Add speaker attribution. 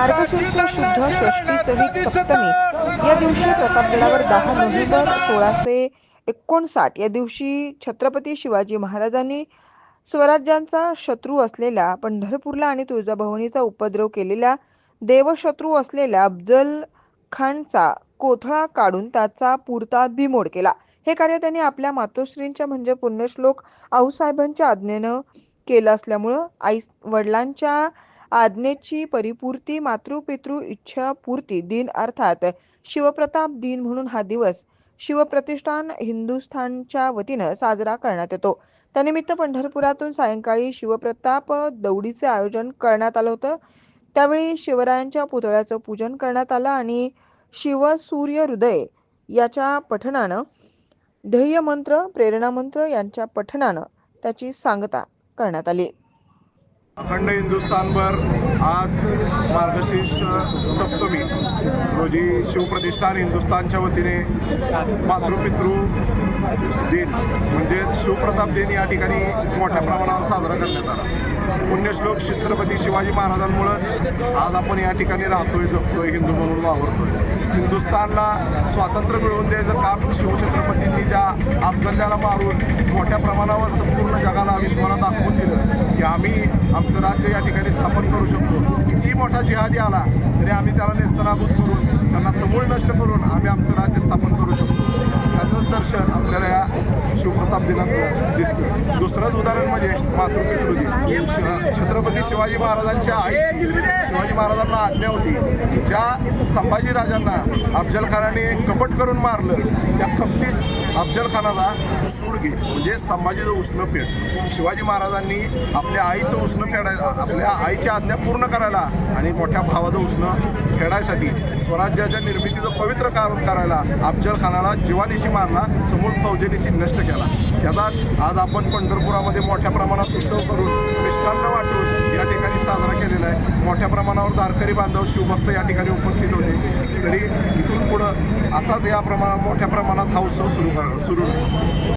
Speaker 1: मार्गशीर्ष शुद्ध षष्टी सहित सप्तमी. या दिवशी प्रतापगडावर दहा नोव्हेंबर सोळाशे एकोणसाठ. या दिवशी छत्रपती शिवाजी महाराजांनी स्वराज्यांचा शत्रू असलेला पंढरपूरला आणि तुळजाभवनीचा उपद्रव केलेल्या देवशत्रू असलेल्या अफजल खानचा कोथळा काढून त्याचा पुरता बिमोड केला. हे कार्य त्यांनी आपल्या मातोश्रींच्या म्हणजे पुण्यश्लोक आऊसाहेबांच्या आज्ञेनं केलं असल्यामुळं आई वडिलांच्या आज्ञेची परिपूर्ती मातृपितृ इच्छा पूर्ती दिन अर्थात शिवप्रताप दिन म्हणून हा दिवस शिवप्रतिष्ठान हिंदुस्थानच्या वतीनं साजरा करण्यात येतो. त्यानिमित्त पंढरपुरातून सायंकाळी शिवप्रताप दौडीचे आयोजन करण्यात आलं होतं. त्यावेळी शिवरायांच्या पुतळ्याचं पूजन करण्यात आलं आणि शिवसूर्य हृदय याच्या पठणानं ध्येयमंत्र प्रेरणामंत्र यांच्या पठणानं त्याची सांगता करण्यात आली.
Speaker 2: अखंड हिंदुस्थानभर आज मार्गशीर्ष सप्तमी रोजी शिवप्रतिष्ठान हिंदुस्थानच्या वतीने मातृपितृ दिन म्हणजेच शिवप्रताप दिन या ठिकाणी मोठ्या प्रमाणावर साजरा करण्यात आला. पुण्यश्लोक छत्रपती शिवाजी महाराजांमुळंच आज आपण या ठिकाणी राहतोय जगतोय हिंदू म्हणून वावरतोय. हिंदुस्थानला स्वातंत्र्य मिळवून द्यायचं काम शिवछत्रपतींनी अफजल्याला मारून मोठ्या प्रमाणावर संपूर्ण जगाला विश्वाला दाखवून दिलं की आम्ही आमचं राज्य या ठिकाणी स्थापन करू शकतो. किती मोठा जिहादी आला तरी आम्ही त्याला नेस्तनाबूत करून त्यांना समूळ नष्ट करून आम्ही आमचं राज्य स्थापन करू शकतो. त्याचंच दर्शन आपल्याला या शिवप्रताप दिनात दिसतं दुसरंच उदाहरण म्हणजे मातृपितृ दिन छत्रपती शिवाजी महाराजांच्या आईची शिवाजी महाराजांना आज्ञा होती की ज्या संभाजी राजांना कपट करून मारलं त्या कपटीस अफजलखानाला सूड घे. म्हणजे संभाजीचं उष्ण पेट शिवाजी महाराजांनी आपल्या आईचं उष्ण फेडायला आपल्या आईची आज्ञा पूर्ण करायला आणि मोठ्या भावाचं उष्ण फेडायसाठी स्वराज्याच्या निर्मितीचं पवित्र काम करायला अफजलखानाला जीवानिशी मार मारला समूळ फौजेनिशी नष्ट केला. त्याचाच आज आपण पंढरपुरामध्ये मोठ्या प्रमाणात उत्सव करून मिष्टान्न वाटून या ठिकाणी साजरा केलेला आहे. मोठ्या प्रमाणावर दारकरी बांधव शिवभक्त या ठिकाणी उपस्थित होते. तरी इथून पुढं असाच या प्रमाणात मोठ्या प्रमाणात हा उत्सव सुरू सुरू